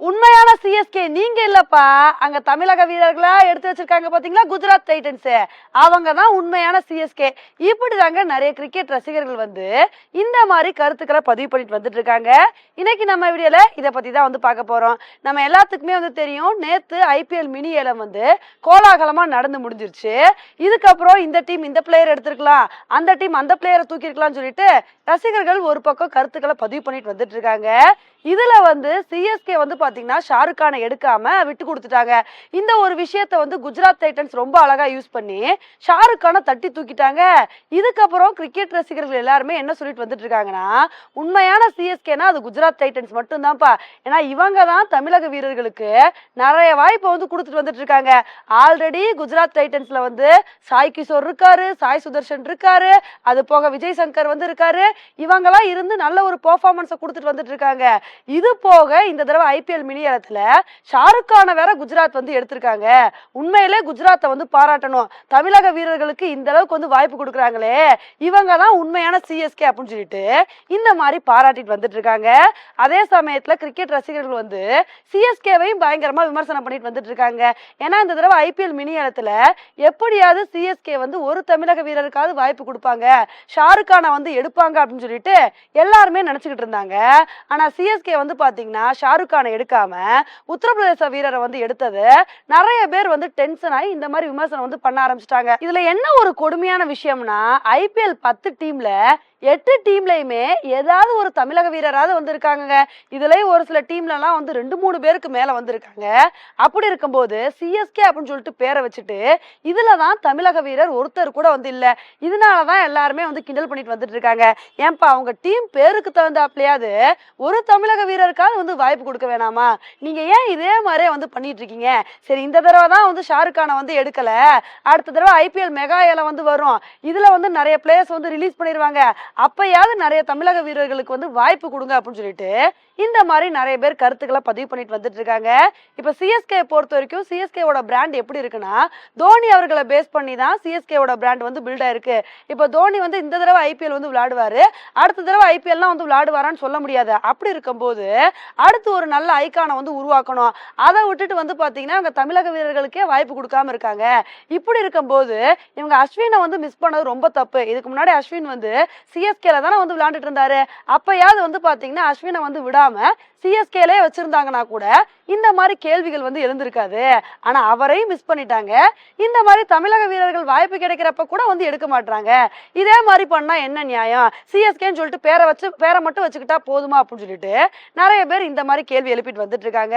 உண்மையான சிஎஸ்கே நீங்க இல்லப்பா. அங்க தமிழக வீரர்களா எடுத்து வச்சிருக்காங்க பாத்தீங்களா? குஜராத் டைட்டன்ஸ். அவங்க தான் உண்மையான சிஎஸ்கே இப்படிதாங்க நிறைய கிரிக்கெட் ரசிகர்கள் வந்து இந்த மாதிரி கருத்துக்களை பதிவு பண்ணிட்டு வந்துட்டு இருக்காங்க இன்னைக்கு நம்ம வீடியோல இதை பத்தி தான் வந்து பார்க்க போறோம். நம்ம எல்லாத்துக்குமே வந்து தெரியும் நேத்து ஐபிஎல் மினி ஏலம் வந்து கோலாகலமா நடந்து முடிஞ்சிருச்சு. இதுக்கப்புறம் இந்த டீம் இந்த பிளேயர் எடுத்திருக்கலாம் அந்த டீம் அந்த பிளேயரை தூக்கிருக்கலாம்னு சொல்லிட்டு ரசிகர்கள் ஒரு பக்கம் கருத்துக்களை பதிவு பண்ணிட்டு வந்துட்டு இருக்காங்க இதுல வந்து சிஎஸ்கே வந்து பாத்தீங்கன்னா ஷாருக் கானை எடுக்காம விட்டு கொடுத்துட்டாங்க. இந்த ஒரு விஷயத்த வந்து குஜராத் டைட்டன்ஸ் ரொம்ப அழகா யூஸ் பண்ணி ஷாருக் கானை தட்டி தூக்கிட்டாங்க. இதுக்கப்புறம் கிரிக்கெட் ரசிகர்கள் எல்லாருமே என்ன சொல்லிட்டு வந்துட்டு இருக்காங்கன்னா உண்மையான சிஎஸ்கேனா அது குஜராத் டைட்டன்ஸ் மட்டும்தான்ப்பா. ஏன்னா இவங்க தான் தமிழக வீரர்களுக்கு நிறைய வாய்ப்பை வந்து கொடுத்துட்டு வந்துட்டு இருக்காங்க. ஆல்ரெடி குஜராத் டைட்டன்ஸ்ல வந்து சாய் கிஷோர் இருக்காரு சாய் சுதர்ஷன் இருக்காரு அது போக விஜய் சங்கர் வந்து இருக்காரு. இவங்கெல்லாம் இருந்து நல்ல ஒரு பெர்ஃபார்மன்ஸை கொடுத்துட்டு வந்துட்டு இருக்காங்க. இது போக இந்த தடவை ஐபிஎல் மினி இடத்துல ஷாருக் கானை வேற குஜராத் வந்து எடுத்திருக்காங்க. உண்மையிலே குஜராத்தை வந்து பாராட்டணும். தமிழக வீரர்களுக்கு இந்த அளவுக்கு வந்து வாய்ப்பு கொடுக்குறாங்களே. இவங்க தான் உண்மையான சிஎஸ்கே அப்படின்னு சொல்லிட்டு இந்த மாதிரி பாராட்டிட்டு வந்துட்டு இருக்காங்க. அதே சமயத்துல கிரிக்கெட் ரசிகர்கள் வந்து சிஎஸ்கேவையும் பயங்கரமா விமர்சனம் பண்ணிட்டு வந்துட்டு இருக்காங்க. ஏன்னா இந்த தடவை ஐபிஎல் மினியரத்துல எப்படியாவது சிஎஸ்கே வந்து ஒரு தமிழக வீரருக்காவது வாய்ப்பு கொடுப்பாங்க. ஷாருக் கானை வந்து எடுப்பாங்க அப்படின்னு சொல்லிட்டு எல்லாருமே நினைச்சுக்கிட்டு இருந்தாங்க. ஆனா சிஎஸ்கே வந்து பாத்தீங்கன்னா ஷாருக் கானை எடுக்காம உத்தரப்பிரதேச வீரரை வந்து எடுத்தது. நிறைய பேர் வந்து டென்ஷன் ஆகி இந்த மாதிரி விமர்சனம் வந்து பண்ண ஆரம்பிச்சிட்டாங்க. இதுல என்ன ஒரு கொடுமையான விஷயம்னா ஐபிஎல் பத்து டீம்ல எட்டு டீம்லயுமே ஏதாவது ஒரு தமிழக வீரராவது வந்திருக்காங்க இதுலயும் ஒரு சில டீம்லலாம் வந்து ரெண்டு மூணு பேருக்கு மேல வந்திருக்காங்க. அப்படி இருக்கும்போது சிஎஸ்கே அப்படின்னு சொல்லிட்டு பேரை வச்சுட்டு இதுல தான் தமிழக வீரர் ஒருத்தர் கூட வந்து இல்ல. இதனால தான் எல்லாருமே வந்து கிண்டல் பண்ணிட்டு வந்துட்டு இருக்காங்க. ஏன்பா அவங்க டீம் பேருக்கு தகுந்தாப்லையாவது ஒரு தமிழக வீரருக்காவது வந்து வாய்ப்பு கொடுக்க வேணாமா? நீங்க ஏன் இதே மாதிரியே வந்து பண்ணிட்டு இருக்கீங்க சரி இந்த தடவை தான் வந்து ஷாருக் கானை வந்து எடுக்கல. அடுத்த தடவை ஐபிஎல் மெகா ஏல வந்து வரும். இதுல வந்து நிறைய பிளேயர்ஸ் வந்து ரிலீஸ் பண்ணிடுவாங்க அப்பயாவது நிறைய தமிழக வீரர்களுக்கு வந்து வாய்ப்பு கொடுங்க அப்படின்னு சொல்லிட்டு இந்த மாதிரி நிறைய பேர் கருத்துக்களை பதிவு பண்ணிட்டு வந்துட்டு இருக்காங்க இப்போ சிஎஸ்கே பொறுத்த வரைக்கும் சிஎஸ்கேவோட பிராண்ட் எப்படி இருக்குன்னா தோனி அவர்களை பேஸ் பண்ணி தான் சிஎஸ்கேவோட பிராண்ட் வந்து பில்ட் ஆயிருக்கு. இப்போ தோனி வந்து இந்த தடவை ஐபிஎல் வந்து விளையாடுவாரு. அடுத்த தடவை ஐபிஎல்லாம் வந்து விளையாடுவாரான்னு சொல்ல முடியாது. அப்படி இருக்கும்போது அடுத்து ஒரு நல்ல ஐக்கானை வந்து உருவாக்கணும் அதை விட்டுட்டு வந்து பார்த்தீங்கன்னா இவங்க தமிழக வீரர்களுக்கே வாய்ப்பு கொடுக்காம இருக்காங்க. இப்படி இருக்கும்போது இவங்க அஸ்வினை வந்து மிஸ் பண்ணது ரொம்ப தப்பு. இதுக்கு முன்னாடி அஸ்வின் வந்து சிஎஸ்கேல தானே வந்து விளையாண்டுட்டு இருந்தாரு. அப்பயாவது வந்து பார்த்தீங்கன்னா அஸ்வினை வந்து விடாம சிஎஸ்கேலே வச்சிருந்தாங்கன்னா கூட இந்த மாதிரி கேள்விகள் வந்து எழுந்திருக்காது. ஆனா அவரையும் மிஸ் பண்ணிட்டாங்க. இந்த மாதிரி தமிழக வீரர்கள் வாய்ப்பு கிடைக்கிறப்ப கூட வந்து எடுக்க மாட்டாங்க இதே மாதிரி பண்ணா என்ன நியாயம்? சிஎஸ்கேன்னு சொல்லிட்டு பேரை வச்சு பேரை மட்டும் வச்சுக்கிட்டா போதுமா அப்படின்னு சொல்லிட்டு நிறைய பேர் இந்த மாதிரி கேள்வி எழுப்பிட்டு வந்துட்டு இருக்காங்க.